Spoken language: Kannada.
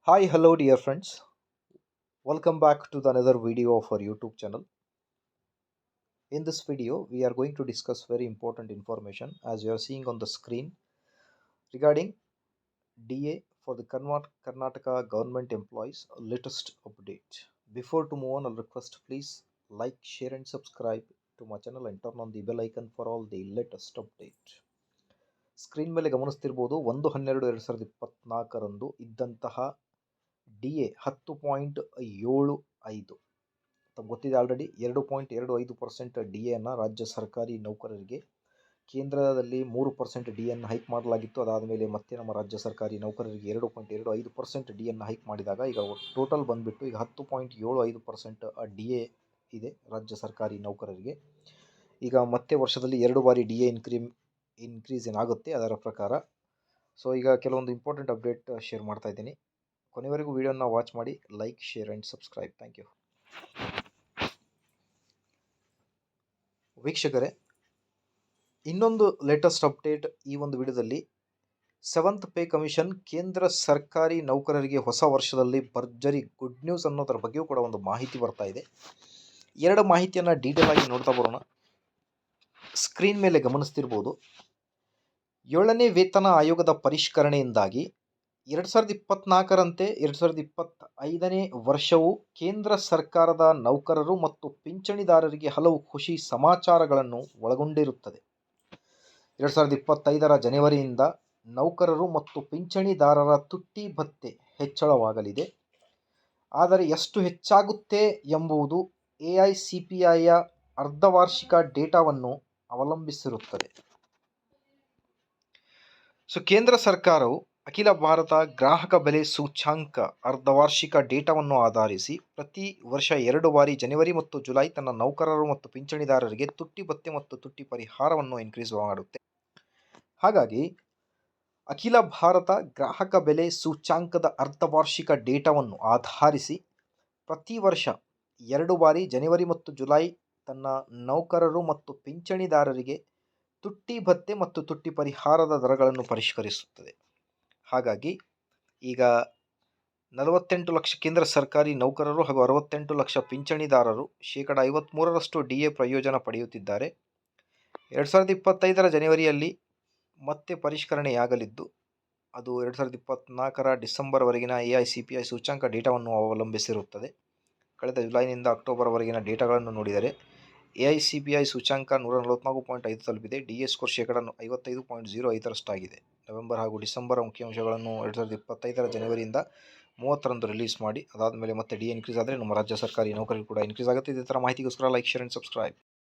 Hi, hello, dear friends. Welcome back to the another video of our YouTube channel. In this video, we are going to discuss very important information as you are seeing on the screen regarding DA for the Karnat- Karnataka government employees latest update. Before to move on, I'll request please like, share, and subscribe to my channel and turn on the bell icon for all the latest update. Screen ಮೇಲೆ ಗಮನಿಸ್ತಿರ್ಬೋದು ಒಂದು ಹನ್ನೆರಡು ಎರಡು ಸಾವಿರದ ಇಪ್ಪತ್ನಾಲ್ಕರಂದು ಇದ್ದಂತಹ ಡಿ ಎ ಹತ್ತು ಪಾಯಿಂಟ್ ಏಳು ಐದು. ತಮ್ಗೆ ಗೊತ್ತಿದೆ ಆಲ್ರೆಡಿ ಎರಡು ಪಾಯಿಂಟ್ ಎರಡು ಐದು ಪರ್ಸೆಂಟ್ ಡಿ ಎನ್ನು ರಾಜ್ಯ ಸರ್ಕಾರಿ ನೌಕರರಿಗೆ ಕೇಂದ್ರದಲ್ಲಿ ಮೂರು ಪರ್ಸೆಂಟ್ ಡಿ ಎನ್ನು ಹೈಕ್ ಮಾಡಲಾಗಿತ್ತು. ಅದಾದ ಮೇಲೆ ಮತ್ತೆ ನಮ್ಮ ರಾಜ್ಯ ಸರ್ಕಾರಿ ನೌಕರರಿಗೆ ಎರಡು ಪಾಯಿಂಟ್ ಎರಡು ಐದು ಪರ್ಸೆಂಟ್ ಡಿ ಎನ್ನು ಹೈಕ್ ಮಾಡಿದಾಗ ಈಗ ಟೋಟಲ್ ಬಂದುಬಿಟ್ಟು ಈಗ ಹತ್ತು ಪಾಯಿಂಟ್ ಏಳು ಐದು ಪರ್ಸೆಂಟ್ ಡಿ ಎ ಇದೆ ರಾಜ್ಯ ಸರ್ಕಾರಿ ನೌಕರರಿಗೆ. ಈಗ ಮತ್ತೆ ವರ್ಷದಲ್ಲಿ ಎರಡು ಬಾರಿ ಡಿ ಎ ಇನ್ಕ್ರೀಮ್ ಇನ್ಕ್ರೀಸ್ ಏನಾಗುತ್ತೆ ಅದರ ಪ್ರಕಾರ. ಸೊ ಈಗ ಕೆಲವೊಂದು ಇಂಪಾರ್ಟೆಂಟ್ ಅಪ್ಡೇಟ್ ಶೇರ್ ಮಾಡ್ತಾ ಇದ್ದೀನಿ. ಕೊನೆವರೆಗೂ ವಿಡಿಯೋನ ವಾಚ್ ಮಾಡಿ, like, share and subscribe. Thank you. ವೀಕ್ಷಕರೇ, ಇನ್ನೊಂದು ಲೇಟೆಸ್ಟ್ ಅಪ್ಡೇಟ್ ಈ ಒಂದು ವಿಡಿಯೋದಲ್ಲಿ. ಸೆವೆಂತ್ ಪೇ ಕಮಿಷನ್ ಕೇಂದ್ರ ಸರ್ಕಾರಿ ನೌಕರರಿಗೆ ಹೊಸ ವರ್ಷದಲ್ಲಿ ಭರ್ಜರಿ ಗುಡ್ ನ್ಯೂಸ್ ಅನ್ನೋದರ ಬಗ್ಗೆಯೂ ಕೂಡ ಒಂದು ಮಾಹಿತಿ ಬರ್ತಾ ಇದೆ. ಎರಡು ಮಾಹಿತಿಯನ್ನು ಡೀಟೇಲ್ ಆಗಿ ನೋಡ್ತಾ ಬರೋಣ. ಸ್ಕ್ರೀನ್ ಮೇಲೆ ಗಮನಿಸ್ತಿರ್ಬೋದು. ಏಳನೇ ವೇತನ ಆಯೋಗದ ಪರಿಷ್ಕರಣೆಯಿಂದಾಗಿ ಎರಡು ಸಾವಿರದ ಇಪ್ಪತ್ನಾಲ್ಕರಂತೆ ಎರಡು ಸಾವಿರದ ಇಪ್ಪತ್ತೈದನೇ ವರ್ಷವು ಕೇಂದ್ರ ಸರ್ಕಾರದ ನೌಕರರು ಮತ್ತು ಪಿಂಚಣಿದಾರರಿಗೆ ಹಲವು ಖುಷಿ ಸಮಾಚಾರಗಳನ್ನು ಒಳಗೊಂಡಿರುತ್ತದೆ. ಎರಡು ಸಾವಿರದ ಇಪ್ಪತ್ತೈದರ ಜನವರಿಯಿಂದ ನೌಕರರು ಮತ್ತು ಪಿಂಚಣಿದಾರರ ತುಟ್ಟಿ ಭತ್ತೆ ಹೆಚ್ಚಳವಾಗಲಿದೆ. ಆದರೆ ಎಷ್ಟು ಹೆಚ್ಚಾಗುತ್ತೆ ಎಂಬುದು ಎ ಐ ಸಿ ಪಿ ಐಯ ಅರ್ಧವಾರ್ಷಿಕ ಡೇಟಾವನ್ನು ಅವಲಂಬಿಸಿರುತ್ತದೆ. ಸೊ, ಕೇಂದ್ರ ಸರ್ಕಾರವು ಅಖಿಲ ಭಾರತ ಗ್ರಾಹಕ ಬೆಲೆ ಸೂಚ್ಯಂಕ ಅರ್ಧವಾರ್ಷಿಕ ಡೇಟಾವನ್ನು ಆಧರಿಸಿ ಪ್ರತಿ ವರ್ಷ ಎರಡು ಬಾರಿ ಜನವರಿ ಮತ್ತು ಜುಲೈ ತನ್ನ ನೌಕರರು ಮತ್ತು ಪಿಂಚಣಿದಾರರಿಗೆ ತುಟ್ಟಿ ಭತ್ತೆ ಮತ್ತು ತುಟ್ಟಿ ಪರಿಹಾರವನ್ನು ಇನ್ಕ್ರೀಸ್ ಮಾಡುತ್ತೆ. ಹಾಗಾಗಿ ಅಖಿಲ ಭಾರತ ಗ್ರಾಹಕ ಬೆಲೆ ಸೂಚ್ಯಾಂಕದ ಅರ್ಧವಾರ್ಷಿಕ ಡೇಟಾವನ್ನು ಆಧರಿಸಿ ಪ್ರತಿ ವರ್ಷ ಎರಡು ಬಾರಿ ಜನವರಿ ಮತ್ತು ಜುಲೈ ತನ್ನ ನೌಕರರು ಮತ್ತು ಪಿಂಚಣಿದಾರರಿಗೆ ತುಟ್ಟಿ ಭತ್ತೆ ಮತ್ತು ತುಟ್ಟಿ ಪರಿಹಾರದ ದರಗಳನ್ನು ಪರಿಷ್ಕರಿಸುತ್ತದೆ. ಹಾಗಾಗಿ ಈಗ ನಲವತ್ತೆಂಟು ಲಕ್ಷ ಕೇಂದ್ರ ಸರ್ಕಾರಿ ನೌಕರರು ಹಾಗೂ ಅರವತ್ತೆಂಟು ಲಕ್ಷ ಪಿಂಚಣಿದಾರರು ಶೇಕಡ ಐವತ್ತ್ಮೂರರಷ್ಟು ಡಿ ಎ ಪ್ರಯೋಜನ ಪಡೆಯುತ್ತಿದ್ದಾರೆ. ಎರಡು ಸಾವಿರದ ಇಪ್ಪತ್ತೈದರ ಜನವರಿಯಲ್ಲಿ ಮತ್ತೆ ಪರಿಷ್ಕರಣೆಯಾಗಲಿದ್ದು, ಅದು ಎರಡು ಸಾವಿರದ ಇಪ್ಪತ್ತ್ನಾಲ್ಕರ ಡಿಸೆಂಬರ್ವರೆಗಿನ A I C P I ಸೂಚ್ಯಾಂಕ ಡೇಟಾವನ್ನು ಅವಲಂಬಿಸಿರುತ್ತದೆ. ಕಳೆದ ಜುಲೈನಿಂದ ಅಕ್ಟೋಬರ್ವರೆಗಿನ ಡೇಟಾಗಳನ್ನು ನೋಡಿದರೆ A I C B I ಸೂಚ್ಯಾಂಕ ನೂರ ನಲವತ್ನಾಲ್ಕು ಪಾಯಿಂಟ್ ಐದು ತಲುಪಿದೆ. ಡಿ ಎ ಸ್ಕೋರ್ ಶೇಕಡ ಐವತ್ತೈದು ಪಾಯಿಂಟ್ ಜೀರೋ ಐದರಷ್ಟಾಗಿದೆ. ನವೆಂಬರ್ ಹಾಗೂ ಡಿಸೆಂಬರ್ ಮುಖ್ಯಾಂಶಗಳನ್ನು ಎರಡು ಸಾವಿರದ ಇಪ್ಪತ್ತೈದರ ಜನವರಿಯಿಂದ ಮೂವತ್ತರಂದು ರಿಲೀಸ್ ಮಾಡಿ ಅದಾದ ಮೇಲೆ ಮತ್ತೆ ಡಿ ಇನ್ಕ್ರೀಸ್ ಆದರೆ ನಮ್ಮ ರಾಜ್ಯ ಸರ್ಕಾರಿ ನೌಕರರು ಕೂಡ ಇನ್ಕ್ರೀಸ್ ಆಗುತ್ತೆ. ಇದೇ ಥರ ಮಾಹಿತಿಗೋಸ್ಕರ ಲೈಕ್, ಶೇರ್ ಆ್ಯಂಡ್ ಸಬ್ಸ್ಕ್ರೈಬ್.